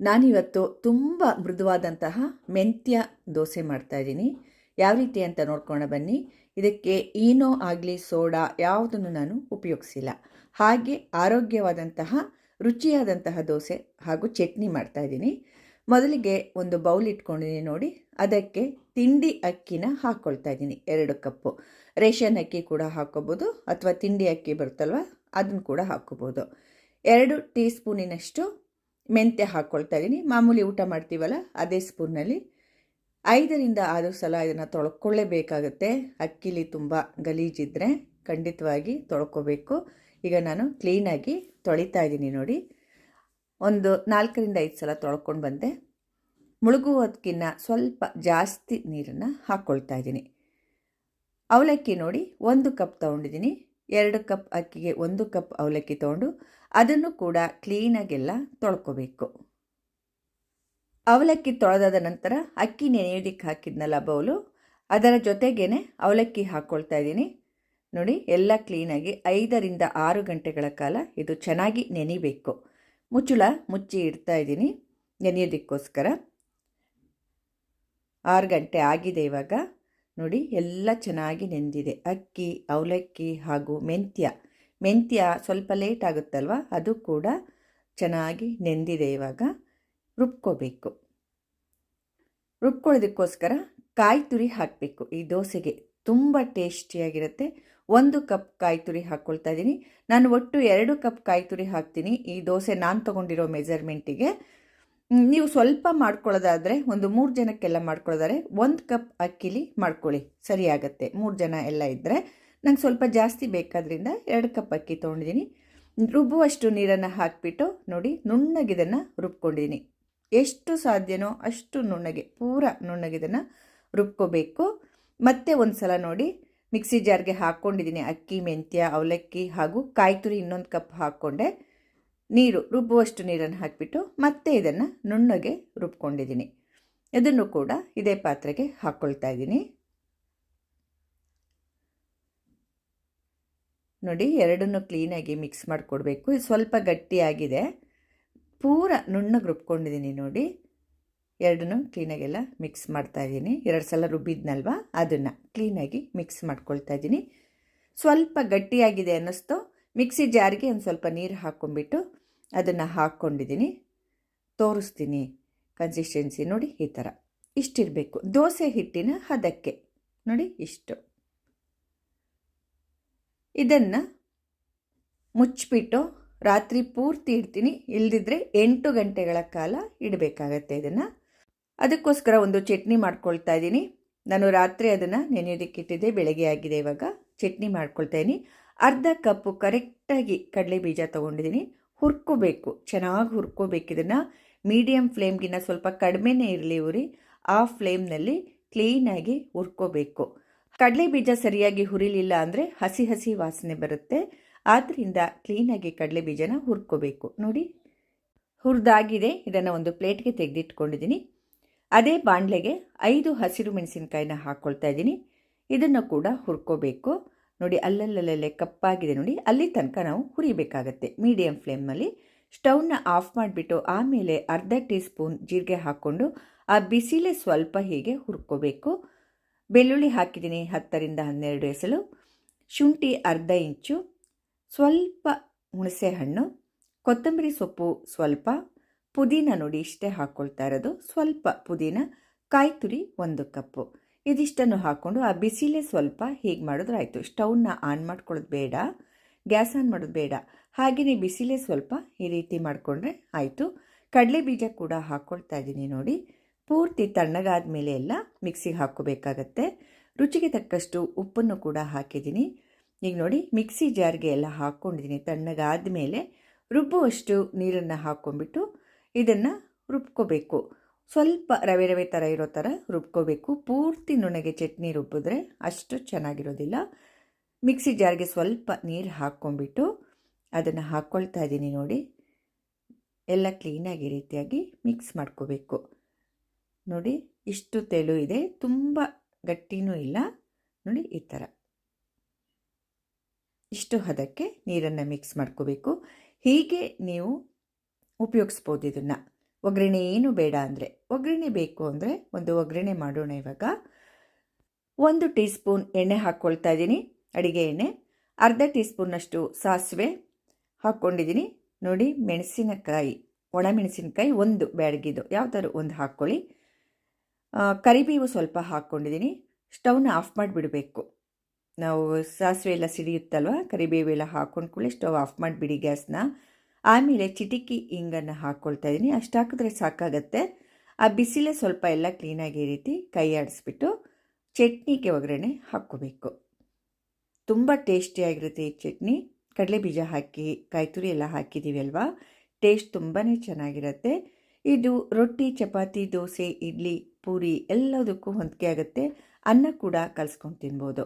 ನಾನಿವತ್ತು ತುಂಬ ಮೃದುವಾದಂತಹ ಮೆಂತ್ಯ ದೋಸೆ ಮಾಡ್ತಾಯಿದ್ದೀನಿ ಯಾವ ರೀತಿ ಅಂತ ನೋಡ್ಕೊಂಡು ಬನ್ನಿ. ಇದಕ್ಕೆ ಈನೋ ಆಗಲಿ ಸೋಡಾ ಯಾವುದನ್ನು ನಾನು ಉಪಯೋಗಿಸಿಲ್ಲ. ಹಾಗೆ ಆರೋಗ್ಯವಾದಂತಹ, ರುಚಿಯಾದಂತಹ ದೋಸೆ ಹಾಗೂ ಚಟ್ನಿ ಮಾಡ್ತಾಯಿದ್ದೀನಿ ಮೊದಲಿಗೆ ಒಂದು ಬೌಲ್ ಇಟ್ಕೊಂಡಿದ್ದೀನಿ ನೋಡಿ. ಅದಕ್ಕೆ ತಿಂಡಿ ಅಕ್ಕಿನ ಹಾಕ್ಕೊಳ್ತಾ ಇದ್ದೀನಿ ಎರಡು ಕಪ್ಪು. ರೇಷನ್ ಅಕ್ಕಿ ಕೂಡ ಹಾಕ್ಕೋಬೋದು ಅಥವಾ ತಿಂಡಿ ಅಕ್ಕಿ ಬರುತ್ತಲ್ವ, ಅದನ್ನು ಕೂಡ ಹಾಕ್ಕೋಬೋದು ಎರಡು ಟೀ ಸ್ಪೂನಿನಷ್ಟು ಮೆಂತ್ಯ ಹಾಕ್ಕೊಳ್ತಾ ಇದ್ದೀನಿ. ಮಾಮೂಲಿ ಊಟ ಮಾಡ್ತೀವಲ್ಲ, ಅದೇ ಸ್ಪೂನಲ್ಲಿ ಐದರಿಂದ ಆರು ಸಲ ಇದನ್ನು ತೊಳ್ಕೊಳ್ಳೇಬೇಕಾಗುತ್ತೆ. ಅಕ್ಕಿಲಿ ತುಂಬ ಗಲೀಜಿದ್ರೆ ಖಂಡಿತವಾಗಿ ತೊಳ್ಕೊಬೇಕು. ಈಗ ನಾನು ಕ್ಲೀನಾಗಿ ತೊಳಿತಾ ಇದ್ದೀನಿ ನೋಡಿ. ಒಂದು ನಾಲ್ಕರಿಂದ ಐದು ಸಲ ತೊಳ್ಕೊಂಡು ಬಂದೆ. ಮುಳುಗುವುದಕ್ಕಿನ್ನ ಸ್ವಲ್ಪ ಜಾಸ್ತಿ ನೀರನ್ನು ಹಾಕ್ಕೊಳ್ತಾ ಇದ್ದೀನಿ. ಅವಲಕ್ಕಿ ನೋಡಿ ಒಂದು ಕಪ್ ತೊಗೊಂಡಿದ್ದೀನಿ. ಎರಡು ಕಪ್ ಅಕ್ಕಿಗೆ ಒಂದು ಕಪ್ ಅವಲಕ್ಕಿ ತೊಗೊಂಡು ಅದನ್ನು ಕೂಡ ಕ್ಲೀನಾಗೆಲ್ಲ ತೊಳ್ಕೊಬೇಕು. ಅವಲಕ್ಕಿ ತೊಳೆದಾದ ನಂತರ ಅಕ್ಕಿ ನೆನೆಯೋದಕ್ಕೆ ಹಾಕಿದ್ನಲ್ಲ ಬೌಲು, ಅದರ ಜೊತೆಗೇನೆ ಅವಲಕ್ಕಿ ಹಾಕ್ಕೊಳ್ತಾ ಇದ್ದೀನಿ. ನೋಡಿ, ಎಲ್ಲ ಕ್ಲೀನಾಗಿ ಐದರಿಂದ ಆರು ಗಂಟೆಗಳ ಕಾಲ ಇದು ಚೆನ್ನಾಗಿ ನೆನಿಬೇಕು. ಮುಚ್ಚುಳ ಮುಚ್ಚಿ ಇಡ್ತಾ ಇದ್ದೀನಿ ನೆನೆಯೋದಕ್ಕೋಸ್ಕರ. ಆರು ಗಂಟೆ ಆಗಿದೆ ಇವಾಗ. ನೋಡಿ, ಎಲ್ಲ ಚೆನ್ನಾಗಿ ನೆಂದಿದೆ. ಅಕ್ಕಿ, ಅವಲಕ್ಕಿ ಹಾಗೂ ಮೆಂತ್ಯ. ಮೆಂತ್ಯ ಸ್ವಲ್ಪ ಲೇಟ್ ಆಗುತ್ತಲ್ವ? ಅದು ಕೂಡ ಚೆನ್ನಾಗಿ ನೆಂದಿದೆ ಇವಾಗ. ರುಬ್ಕೋಬೇಕು. ರುಬ್ಕೊಳ್ಳೋದಕ್ಕೋಸ್ಕರ ಕಾಯಿ ತುರಿ ಹಾಕಬೇಕು. ಈ ದೋಸೆಗೆ ತುಂಬ ಟೇಸ್ಟಿಯಾಗಿರುತ್ತೆ. ಒಂದು ಕಪ್ ಕಾಯಿ ತುರಿ ಹಾಕ್ಕೊಳ್ತಾ ಇದ್ದೀನಿ. ನಾನು ಒಟ್ಟು ಎರಡು ಕಪ್ ಕಾಯಿ ತುರಿ ಹಾಕ್ತೀನಿ. ಈ ದೋಸೆ ನಾನು ತೊಗೊಂಡಿರೋ ಮೆಜರ್ಮೆಂಟಿಗೆ ನೀವು ಸ್ವಲ್ಪ ಮಾಡ್ಕೊಳ್ಳೋದಾದರೆ ಒಂದು ಮೂರು ಜನಕ್ಕೆಲ್ಲ ಮಾಡ್ಕೊಳ್ಳೋದಾದ್ರೆ ಒಂದು ಕಪ್ ಅಕ್ಕಿಲಿ ಮಾಡ್ಕೊಳ್ಳಿ. ಸರಿಯಾಗತ್ತೆ. ಮೂರು ಜನ ಎಲ್ಲ ಇದ್ದರೆ ನಂಗೆ ಸ್ವಲ್ಪ ಜಾಸ್ತಿ ಬೇಕಾದ್ರಿಂದ ಎರಡು ಕಪ್ ಅಕ್ಕಿ ತೊಗೊಂಡಿದ್ದೀನಿ ರುಬ್ಬುವಷ್ಟು ನೀರನ್ನು ಹಾಕಿಬಿಟ್ಟು ನೋಡಿ ನುಣ್ಣಗಿದನ್ನು ರುಬ್ಕೊಂಡಿದ್ದೀನಿ ಎಷ್ಟು ಸಾಧ್ಯನೋ ಅಷ್ಟು ನುಣ್ಣಗೆ, ಪೂರ ನುಣ್ಣಗಿದನ್ನು ರುಬ್ಕೋಬೇಕು. ಮತ್ತೆ ಒಂದು ಸಲ ನೋಡಿ ಮಿಕ್ಸಿ ಜಾರ್ಗೆ ಹಾಕ್ಕೊಂಡಿದ್ದೀನಿ ಅಕ್ಕಿ, ಮೆಂತ್ಯ, ಅವಲಕ್ಕಿ ಹಾಗೂ ಕಾಯಿ ತುರಿ ಇನ್ನೊಂದು ಕಪ್ ಹಾಕ್ಕೊಂಡೆ. ನೀರು, ರುಬ್ಬುವಷ್ಟು ನೀರನ್ನು ಹಾಕಿಬಿಟ್ಟು ಮತ್ತೆ ಇದನ್ನು ನುಣ್ಣಗೆ ರುಬ್ಕೊಂಡಿದ್ದೀನಿ. ಇದನ್ನು ಕೂಡ ಇದೇ ಪಾತ್ರೆಗೆ ಹಾಕ್ಕೊಳ್ತಾ ಇದ್ದೀನಿ. ನೋಡಿ, ಎರಡನ್ನು ಕ್ಲೀನಾಗಿ ಮಿಕ್ಸ್ ಮಾಡಿಕೊಡ್ಬೇಕು. ಇದು ಸ್ವಲ್ಪ ಗಟ್ಟಿಯಾಗಿದೆ. ಪೂರ ನುಣ್ಣಗೆ ರುಬ್ಕೊಂಡಿದ್ದೀನಿ ನೋಡಿ. ಎರಡನ್ನೂ ಕ್ಲೀನಾಗೆಲ್ಲ ಮಿಕ್ಸ್ ಮಾಡ್ತಾ ಇದ್ದೀನಿ. ಎರಡು ಸಲ ರುಬ್ಬಿದ್ನಲ್ವ? ಅದನ್ನು ಕ್ಲೀನಾಗಿ ಮಿಕ್ಸ್ ಮಾಡ್ಕೊಳ್ತಾ ಇದ್ದೀನಿ. ಸ್ವಲ್ಪ ಗಟ್ಟಿಯಾಗಿದೆ ಅನ್ನಿಸ್ತು. ಮಿಕ್ಸಿ ಜಾರಿಗೆ ಒಂದು ಸ್ವಲ್ಪ ನೀರು ಹಾಕ್ಕೊಂಬಿಟ್ಟು ಅದನ್ನು ಹಾಕ್ಕೊಂಡಿದ್ದೀನಿ ತೋರಿಸ್ತೀನಿ ಕನ್ಸಿಸ್ಟೆನ್ಸಿ ನೋಡಿ ಈ ಥರ ಇಷ್ಟಿರಬೇಕು. ದೋಸೆ ಹಿಟ್ಟಿನ ಹದಕ್ಕೆ. ನೋಡಿ ಇಷ್ಟು. ಇದನ್ನು ಮುಚ್ಚಿಬಿಟ್ಟು ರಾತ್ರಿ ಪೂರ್ತಿ ಇಡ್ತೀನಿ. ಇಲ್ಲದಿದ್ದರೆ ಎಂಟು ಗಂಟೆಗಳ ಕಾಲ ಇಡಬೇಕಾಗತ್ತೆ ಇದನ್ನು. ಅದಕ್ಕೋಸ್ಕರ ಒಂದು ಚಟ್ನಿ ಮಾಡ್ಕೊಳ್ತಾ ಇದ್ದೀನಿ ನಾನು ರಾತ್ರಿ ಅದನ್ನು ನೆನೆಯೋದಕ್ಕಿಟ್ಟಿದ್ದೆ. ಬೆಳಗ್ಗೆ ಆಗಿದೆ ಇವಾಗ. ಚಟ್ನಿ ಮಾಡ್ಕೊಳ್ತಾ ಇದ್ದೀನಿ ಅರ್ಧ ಕಪ್ಪು ಕರೆಕ್ಟಾಗಿ ಕಡಲೆ ಬೀಜ ತೊಗೊಂಡಿದ್ದೀನಿ ಹುರ್ಕೋಬೇಕು, ಚೆನ್ನಾಗಿ ಹುರ್ಕೋಬೇಕು. ಇದನ್ನು ಮೀಡಿಯಮ್ ಫ್ಲೇಮ್ಗಿನ್ನ ಸ್ವಲ್ಪ ಕಡಿಮೆನೇ ಇರಲಿ ಉರಿ ಆ ಫ್ಲೇಮ್ನಲ್ಲಿ ಕ್ಲೀನಾಗಿ ಹುರ್ಕೋಬೇಕು. ಕಡಲೆ ಬೀಜ ಸರಿಯಾಗಿ ಹುರಿಲಿಲ್ಲ ಅಂದರೆ ಹಸಿ ಹಸಿ ವಾಸನೆ ಬರುತ್ತೆ. ಆದ್ದರಿಂದ ಕ್ಲೀನಾಗಿ ಕಡಲೆ ಬೀಜನ ಹುರ್ಕೋಬೇಕು. ನೋಡಿ, ಹುರಿದಾಗಿದೆ. ಇದನ್ನು ಒಂದು ಪ್ಲೇಟ್ಗೆ ತೆಗೆದಿಟ್ಕೊಂಡಿದ್ದೀನಿ ಅದೇ ಬಾಣಲೆಗೆ ಐದು ಹಸಿರು ಮೆಣಸಿನಕಾಯಿನ ಹಾಕ್ಕೊಳ್ತಾ ಇದ್ದೀನಿ ಇದನ್ನು ಕೂಡ ಹುರ್ಕೋಬೇಕು. ನೋಡಿ ಅಲ್ಲಲ್ಲಲ್ಲೇ ಕಪ್ಪಾಗಿದೆ ನೋಡಿ. ಅಲ್ಲಿ ತನಕ ನಾವು ಹುರಿಬೇಕಾಗತ್ತೆ. ಮೀಡಿಯಂ ಫ್ಲೇಮಲ್ಲಿ ಸ್ಟೌವ್ನ ಆಫ್ ಮಾಡಿಬಿಟ್ಟು ಆಮೇಲೆ ಅರ್ಧ ಟೀ ಸ್ಪೂನ್ ಜೀರಿಗೆ ಹಾಕ್ಕೊಂಡು ಆ ಬಿಸಿಲೇ ಸ್ವಲ್ಪ ಹೀಗೆ ಹುರ್ಕೋಬೇಕು. ಬೆಳ್ಳುಳ್ಳಿ ಹಾಕಿದ್ದೀನಿ ಹತ್ತರಿಂದ ಹನ್ನೆರಡು ಎಸಳು. ಶುಂಠಿ ಅರ್ಧ ಇಂಚು. ಸ್ವಲ್ಪ ಹುಣಸೆ ಹಣ್ಣು ಕೊತ್ತಂಬರಿ ಸೊಪ್ಪು ಸ್ವಲ್ಪ. ಪುದೀನ ನೋಡಿ ಇಷ್ಟೇ ಹಾಕ್ಕೊಳ್ತಾ ಇರೋದು. ಸ್ವಲ್ಪ ಪುದೀನ. ಕಾಯಿ ತುರಿ ಒಂದು ಕಪ್ಪು. ಇದಿಷ್ಟನ್ನು ಹಾಕ್ಕೊಂಡು ಆ ಬಿಸಿಲೇ ಸ್ವಲ್ಪ ಹೀಗೆ ಮಾಡಿದ್ರೆ ಆಯಿತು. ಆನ್ ಮಾಡ್ಕೊಳ್ಳೋದು ಬೇಡ, ಗ್ಯಾಸ್ ಆನ್ ಮಾಡೋದು ಬೇಡ. ಹಾಗೆಯೇ ಬಿಸಿಲೇ ಸ್ವಲ್ಪ ಈ ರೀತಿ ಮಾಡಿಕೊಂಡ್ರೆ ಆಯಿತು. ಕಡಲೆ ಬೀಜ ಕೂಡ ಹಾಕ್ಕೊಳ್ತಾ ಇದ್ದೀನಿ ನೋಡಿ. ಪೂರ್ತಿ ತಣ್ಣಗಾದ ಮೇಲೆ ಎಲ್ಲ ಮಿಕ್ಸಿಗೆ ಹಾಕ್ಕೋಬೇಕಾಗತ್ತೆ. ರುಚಿಗೆ ತಕ್ಕಷ್ಟು ಉಪ್ಪನ್ನು ಕೂಡ ಹಾಕಿದ್ದೀನಿ. ಈಗ ನೋಡಿ, ಮಿಕ್ಸಿ ಜಾರ್ಗೆ ಎಲ್ಲ ಹಾಕ್ಕೊಂಡಿದ್ದೀನಿ ತಣ್ಣಗಾದ ಮೇಲೆ. ರುಬ್ಬುವಷ್ಟು ನೀರನ್ನು ಹಾಕ್ಕೊಂಡ್ಬಿಟ್ಟು ಇದನ್ನು ರುಬ್ಕೋಬೇಕು. ಸ್ವಲ್ಪ ರವೆ ರವೆ ಥರ ಇರೋ ಥರ ರುಬ್ಕೋಬೇಕು. ಪೂರ್ತಿ ನುಣಗೆ ಚಟ್ನಿ ರುಬ್ಬಿದ್ರೆ ಅಷ್ಟು ಚೆನ್ನಾಗಿರೋದಿಲ್ಲ. ಮಿಕ್ಸಿ ಜಾರ್ಗೆ ಸ್ವಲ್ಪ ನೀರು ಹಾಕ್ಕೊಂಬಿಟ್ಟು ಅದನ್ನು ಹಾಕ್ಕೊಳ್ತಾ ಇದ್ದೀನಿ ನೋಡಿ. ಎಲ್ಲ ಕ್ಲೀನಾಗಿ ರೀತಿಯಾಗಿ ಮಿಕ್ಸ್ ಮಾಡ್ಕೋಬೇಕು. ನೋಡಿ, ಇಷ್ಟು ತೆಳು ಇದೆ. ತುಂಬ ಗಟ್ಟಿನೂ ಇಲ್ಲ. ನೋಡಿ, ಈ ಥರ ಇಷ್ಟು ಹದಕ್ಕೆ ನೀರನ್ನು ಮಿಕ್ಸ್ ಮಾಡ್ಕೋಬೇಕು. ಹೀಗೆ ನೀವು ಉಪಯೋಗಿಸ್ಬೋದು ಇದನ್ನು. ಒಗ್ಗರಣೆ ಏನು ಬೇಡ ಅಂದರೆ, ಒಗ್ಗರಣೆ ಬೇಕು ಅಂದರೆ ಒಂದು ಒಗ್ಗರಣೆ ಮಾಡೋಣ ಇವಾಗ. ಒಂದು ಟೀ ಸ್ಪೂನ್ ಎಣ್ಣೆ ಹಾಕ್ಕೊಳ್ತಾ ಇದ್ದೀನಿ, ಅಡಿಗೆ ಎಣ್ಣೆ. ಅರ್ಧ ಟೀ ಸ್ಪೂನ್ನಷ್ಟು ಸಾಸಿವೆ ಹಾಕ್ಕೊಂಡಿದ್ದೀನಿ. ನೋಡಿ, ಮೆಣಸಿನಕಾಯಿ, ಒಣಮೆಣಸಿನಕಾಯಿ ಒಂದು ಬ್ಯಾಡಗಿದು ಯಾವ್ದಾದ್ರು ಒಂದು ಹಾಕ್ಕೊಳ್ಳಿ. ಕರಿಬೇವು ಸ್ವಲ್ಪ ಹಾಕ್ಕೊಂಡಿದ್ದೀನಿ. ಸ್ಟವ್ನ ಆಫ್ ಮಾಡಿಬಿಡಬೇಕು. ನಾವು ಸಾಸಿವೆ ಎಲ್ಲ ಸಿಡಿಯುತ್ತಲ್ವ, ಕರಿಬೇವು ಎಲ್ಲ ಹಾಕ್ಕೊಂಡು ಕೂಡಲೇ ಸ್ಟವ್ ಆಫ್ ಮಾಡಿಬಿಡಿ ಗ್ಯಾಸ್ನ. ಆಮೇಲೆ ಚಿಟಿಕಿ ಇಂಗನ್ನು ಹಾಕ್ಕೊಳ್ತಾ ಇದ್ದೀನಿ ಅಷ್ಟು ಹಾಕಿದ್ರೆ ಸಾಕಾಗತ್ತೆ. ಆ ಬಿಸಿಲೇ ಸ್ವಲ್ಪ ಎಲ್ಲ ಕ್ಲೀನಾಗಿ ಈ ರೀತಿ ಕೈ ಆಡಿಸ್ಬಿಟ್ಟು ಚಟ್ನಿಗೆ ಒಗ್ಗರಣೆ ಹಾಕ್ಕೋಬೇಕು. ತುಂಬ ಟೇಸ್ಟಿಯಾಗಿರುತ್ತೆ ಈ ಚಟ್ನಿ. ಕಡಲೆ ಬೀಜ ಹಾಕಿ ಕಾಯಿ ತುರಿ ಎಲ್ಲ ಹಾಕಿದ್ದೀವಿ ಅಲ್ವಾ? ಟೇಸ್ಟ್ ತುಂಬಾ ಚೆನ್ನಾಗಿರುತ್ತೆ. ಇದು ರೊಟ್ಟಿ, ಚಪಾತಿ, ದೋಸೆ, ಇಡ್ಲಿ, ಪೂರಿ ಎಲ್ಲದಕ್ಕೂ ಹೊಂದಿಕೆ ಆಗುತ್ತೆ. ಅನ್ನ ಕೂಡ ಕಲಿಸ್ಕೊಂಡು ತಿನ್ಬೋದು.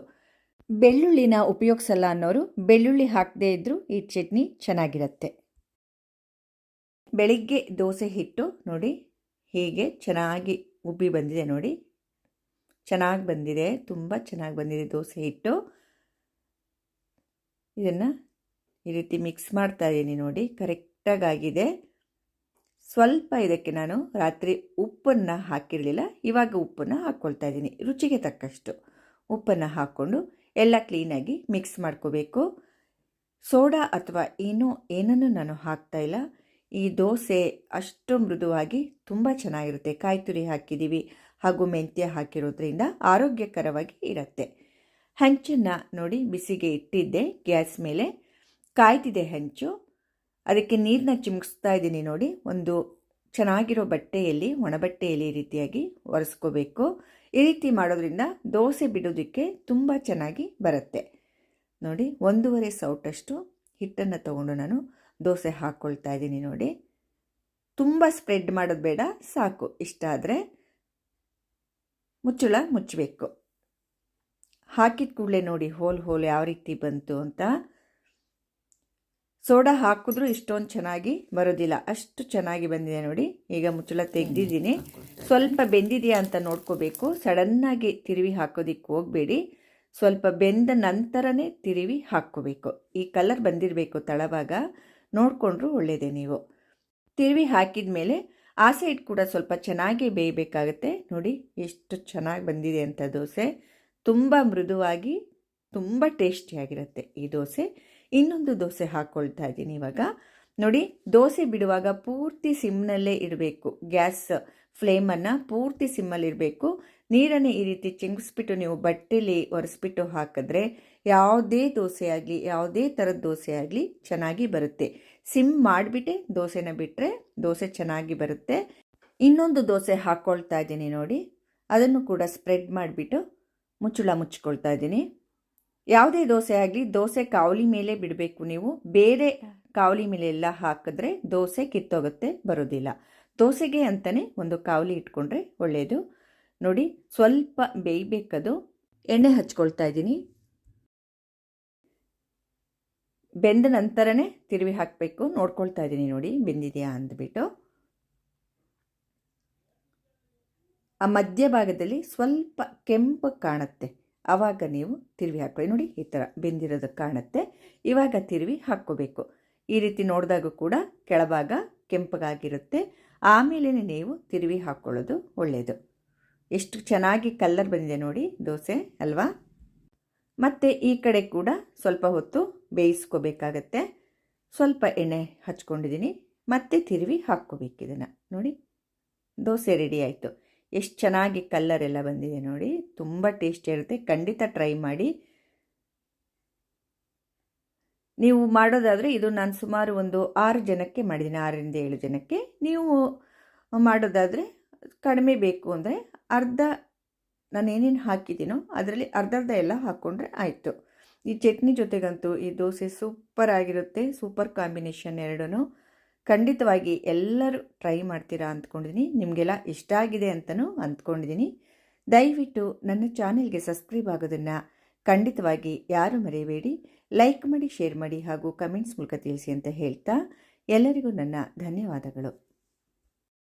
ಬೆಳ್ಳುಳ್ಳಿನ ಉಪಯೋಗಿಸಲ್ಲ ಅನ್ನೋರು ಬೆಳ್ಳುಳ್ಳಿ ಹಾಕದೇ ಇದ್ದರೂ ಈ ಚಟ್ನಿ ಚೆನ್ನಾಗಿರುತ್ತೆ. ಬೆಳಿಗ್ಗೆ ದೋಸೆ ಹಿಟ್ಟು ನೋಡಿ, ಹೀಗೆ ಚೆನ್ನಾಗಿ ಉಬ್ಬಿ ಬಂದಿದೆ ನೋಡಿ. ಚೆನ್ನಾಗಿ ಬಂದಿದೆ, ತುಂಬ ಚೆನ್ನಾಗಿ ಬಂದಿದೆ ದೋಸೆ ಹಿಟ್ಟು. ಇದನ್ನು ಈ ರೀತಿ ಮಿಕ್ಸ್ ಮಾಡ್ತಾ ಇದ್ದೀನಿ ನೋಡಿ, ಕರೆಕ್ಟಾಗಿ ಆಗಿದೆ. ಸ್ವಲ್ಪ ಇದಕ್ಕೆ ನಾನು ರಾತ್ರಿ ಉಪ್ಪನ್ನು ಹಾಕಿರಲಿಲ್ಲ, ಇವಾಗ ಉಪ್ಪನ್ನು ಹಾಕ್ಕೊಳ್ತಾ ಇದ್ದೀನಿ, ರುಚಿಗೆ ತಕ್ಕಷ್ಟು ಉಪ್ಪನ್ನು ಹಾಕ್ಕೊಂಡು ಎಲ್ಲ ಕ್ಲೀನಾಗಿ ಮಿಕ್ಸ್ ಮಾಡ್ಕೋಬೇಕು. ಸೋಡಾ ಅಥವಾ ಏನೋ ಏನನ್ನು ನಾನು ಹಾಕ್ತಾ ಇಲ್ಲ ಈ ದೋಸೆ ಅಷ್ಟು ಮೃದುವಾಗಿ ತುಂಬ ಚೆನ್ನಾಗಿರುತ್ತೆ. ಕಾಯಿ ತುರಿ ಹಾಕಿದ್ದೀವಿ. ಹಾಗೂ ಮೆಂತ್ಯ ಹಾಕಿರೋದ್ರಿಂದ ಆರೋಗ್ಯಕರವಾಗಿ ಇರುತ್ತೆ. ಹೆಂಚನ್ನು ನೋಡಿ ಬಿಸಿಗೆ ಇಟ್ಟಿದ್ದೆ. ಗ್ಯಾಸ್ ಮೇಲೆ ಕಾಯ್ತಿದೆ ಹೆಂಚು. ಅದಕ್ಕೆ ನೀರನ್ನ ಚಿಮುಕಿಸ್ತಾ ಇದ್ದೀನಿ ನೋಡಿ. ಒಂದು ಚೆನ್ನಾಗಿರೋ ಬಟ್ಟೆಯಲ್ಲಿ, ಒಣಬಟ್ಟೆಯಲ್ಲಿ ಈ ರೀತಿಯಾಗಿ ಒರೆಸ್ಕೋಬೇಕು. ಈ ರೀತಿ ಮಾಡೋದ್ರಿಂದ ದೋಸೆ ಬಿಡೋದಕ್ಕೆ ತುಂಬ ಚೆನ್ನಾಗಿ ಬರುತ್ತೆ. ನೋಡಿ, ಒಂದೂವರೆ ಸೌಟಷ್ಟು ಹಿಟ್ಟನ್ನು ತಗೊಂಡು ನಾನು ದೋಸೆ ಹಾಕ್ಕೊಳ್ತಾ ಇದ್ದೀನಿ ನೋಡಿ. ತುಂಬ ಸ್ಪ್ರೆಡ್ ಮಾಡೋದು ಬೇಡ, ಸಾಕು. ಇಷ್ಟ ಆದರೆ ಮುಚ್ಚಳ ಮುಚ್ಚಬೇಕು. ಹಾಕಿದ ಕೂಡಲೇ ನೋಡಿ ಹೋಲ್ ಹೋಲ್ ಯಾವ ರೀತಿ ಬಂತು ಅಂತ. ಸೋಡಾ ಹಾಕಿದ್ರೂ ಇಷ್ಟೊಂದು ಚೆನ್ನಾಗಿ ಬರೋದಿಲ್ಲ. ಅಷ್ಟು ಚೆನ್ನಾಗಿ ಬಂದಿದೆ ನೋಡಿ. ಈಗ ಮುಚ್ಚಳ ತೆಗೆದಿದ್ದೀನಿ. ಸ್ವಲ್ಪ ಬೆಂದಿದೆಯಾ ಅಂತ ನೋಡ್ಕೋಬೇಕು. ಸಡನ್ನಾಗಿ ತಿರುವಿ ಹಾಕೋದಿಕ್ಕೆ ಹೋಗಬೇಡಿ. ಸ್ವಲ್ಪ ಬೆಂದ ನಂತರನೇ ತಿರುವಿ ಹಾಕ್ಕೋಬೇಕು. ಈ ಕಲರ್ ಬಂದಿರಬೇಕು ತಳಭಾಗ ನೋಡಿಕೊಂಡ್ರು ಒಳ್ಳೆಯದೆ ನೀವು. ತಿರುವಿ ಹಾಕಿದ ಮೇಲೆ ಆ ಸೈಡ್ ಕೂಡ ಸ್ವಲ್ಪ ಚೆನ್ನಾಗಿ ಬೇಯಬೇಕಾಗತ್ತೆ. ನೋಡಿ ಎಷ್ಟು ಚೆನ್ನಾಗಿ ಬಂದಿದೆ ಅಂತ ದೋಸೆ. ತುಂಬ ಮೃದುವಾಗಿ, ತುಂಬ ಟೇಸ್ಟಿಯಾಗಿರುತ್ತೆ ಈ ದೋಸೆ. ಇನ್ನೊಂದು ದೋಸೆ ಹಾಕ್ಕೊಳ್ತಾ ಇದ್ದೀನಿ ಇವಾಗ. ನೋಡಿ ದೋಸೆ ಬಿಡುವಾಗ ಪೂರ್ತಿ ಸಿಮ್ನಲ್ಲೇ ಇಡಬೇಕು. ಗ್ಯಾಸ್ ಫ್ಲೇಮನ್ನು ಪೂರ್ತಿ ಸಿಮ್ಮಲ್ಲಿರಬೇಕು ನೀರನ್ನು ಈ ರೀತಿ ಚಿಂಗಿಸ್ಬಿಟ್ಟು ನೀವು ಬಟ್ಟೆಲಿ ಒರೆಸ್ಬಿಟ್ಟು ಹಾಕಿದ್ರೆ ಯಾವುದೇ ದೋಸೆ ಆಗಲಿ, ಯಾವುದೇ ಥರದ ದೋಸೆ ಆಗಲಿ ಚೆನ್ನಾಗಿ ಬರುತ್ತೆ. ಸಿಮ್ ಮಾಡಿಬಿಟ್ಟೆ, ದೋಸೆನ ಬಿಟ್ಟರೆ ದೋಸೆ ಚೆನ್ನಾಗಿ ಬರುತ್ತೆ. ಇನ್ನೊಂದು ದೋಸೆ ಹಾಕ್ಕೊಳ್ತಾ ಇದ್ದೀನಿ ನೋಡಿ. ಅದನ್ನು ಕೂಡ ಸ್ಪ್ರೆಡ್ ಮಾಡಿಬಿಟ್ಟು ಮುಚ್ಚಳ ಮುಚ್ಚಿಕೊಳ್ತಾ ಇದ್ದೀನಿ. ಯಾವುದೇ ದೋಸೆ ಆಗಲಿ, ದೋಸೆ ಕಾವಲಿ ಮೇಲೆ ಬಿಡಬೇಕು ನೀವು. ಬೇರೆ ಕಾವಲಿ ಮೇಲೆ ಎಲ್ಲ ಹಾಕಿದ್ರೆ ದೋಸೆ ಕಿತ್ತೋಗುತ್ತೆ, ಬರೋದಿಲ್ಲ. ದೋಸೆಗೆ ಅಂತಲೇ ಒಂದು ಕಾವಲಿ ಇಟ್ಕೊಂಡ್ರೆ ಒಳ್ಳೆಯದು ನೋಡಿ, ಸ್ವಲ್ಪ ಬೇಯಬೇಕದು. ಎಣ್ಣೆ ಹಚ್ಕೊಳ್ತಾ ಇದ್ದೀನಿ. ಬೆಂದ ನಂತರನೇ ತಿರುವಿ ಹಾಕಬೇಕು. ನೋಡ್ಕೊಳ್ತಾ ಇದ್ದೀನಿ ನೋಡಿ, ಬೆಂದಿದೆಯಾ ಅಂದ್ಬಿಟ್ಟು. ಆ ಮಧ್ಯಭಾಗದಲ್ಲಿ ಸ್ವಲ್ಪ ಕೆಂಪು ಕಾಣುತ್ತೆ. ಆವಾಗ ನೀವು ತಿರುವಿ ಹಾಕೊಳ್ಳಿ ನೋಡಿ, ಈ ಥರ ಬೆಂದಿರೋದು ಕಾಣುತ್ತೆ. ಇವಾಗ ತಿರುವಿ ಹಾಕ್ಕೋಬೇಕು. ಈ ರೀತಿ ನೋಡಿದಾಗ ಕೂಡ ಕೆಳಭಾಗ ಕೆಂಪಗಾಗಿರುತ್ತೆ. ಆಮೇಲೆ ನೀವು ತಿರುವಿ ಹಾಕ್ಕೊಳ್ಳೋದು ಒಳ್ಳೆಯದು ಎಷ್ಟು ಚೆನ್ನಾಗಿ ಕಲ್ಲರ್ ಬಂದಿದೆ ನೋಡಿ, ದೋಸೆ ಅಲ್ವಾ? ಮತ್ತು ಈ ಕಡೆ ಕೂಡ ಸ್ವಲ್ಪ ಹೊತ್ತು ಬೇಯಿಸ್ಕೋಬೇಕಾಗತ್ತೆ. ಸ್ವಲ್ಪ ಎಣ್ಣೆ ಹಚ್ಕೊಂಡಿದ್ದೀನಿ. ಮತ್ತೆ ತಿರುವಿ ಹಾಕ್ಕೋಬೇಕು ಇದನ್ನು ನೋಡಿ, ದೋಸೆ ರೆಡಿ ಆಯಿತು. ಎಷ್ಟು ಚೆನ್ನಾಗಿ ಕಲ್ಲರ್ ಎಲ್ಲ ಬಂದಿದೆ ನೋಡಿ. ತುಂಬ ಟೇಸ್ಟಿ ಇರುತ್ತೆ. ಖಂಡಿತ ಟ್ರೈ ಮಾಡಿ. ನೀವು ಮಾಡೋದಾದರೆ ಇದು ನಾನು ಸುಮಾರು ಒಂದು ಆರು ಜನಕ್ಕೆ ಮಾಡಿದ್ದೀನಿ. ಆರರಿಂದ ಏಳು ಜನಕ್ಕೆ. ನೀವು ಮಾಡೋದಾದರೆ ಕಡಿಮೆ ಬೇಕು ಅಂದರೆ ಅರ್ಧ ನಾನು ಏನೇನು ಹಾಕಿದ್ದೀನೋ ಅದರಲ್ಲಿ ಅರ್ಧ ಅರ್ಧ ಎಲ್ಲ ಹಾಕ್ಕೊಂಡ್ರೆ ಆಯಿತು. ಈ ಚಟ್ನಿ ಜೊತೆಗಂತೂ ಈ ದೋಸೆ ಸೂಪರ್ ಆಗಿರುತ್ತೆ ಸೂಪರ್ ಕಾಂಬಿನೇಷನ್ ಎರಡೂ ಖಂಡಿತವಾಗಿ ಎಲ್ಲರೂ ಟ್ರೈ ಮಾಡ್ತೀರಾ ಅಂದ್ಕೊಂಡಿದ್ದೀನಿ ನಿಮಗೆಲ್ಲ ಇಷ್ಟ ಆಗಿದೆ ಅಂತಲೂ ಅಂದ್ಕೊಂಡಿದ್ದೀನಿ ದಯವಿಟ್ಟು ನನ್ನ ಚಾನೆಲ್ಗೆ ಸಬ್ಸ್ಕ್ರೈಬ್ ಆಗೋದನ್ನು ಖಂಡಿತವಾಗಿ ಯಾರು ಮರೆಯಬೇಡಿ. ಲೈಕ್ ಮಾಡಿ ಶೇರ್ ಮಾಡಿ ಹಾಗೂ ಕಮೆಂಟ್ಸ್ ಮೂಲಕ ತಿಳಿಸಿ ಅಂತ ಹೇಳ್ತಾ, ಎಲ್ಲರಿಗೂ ನನ್ನ ಧನ್ಯವಾದಗಳು.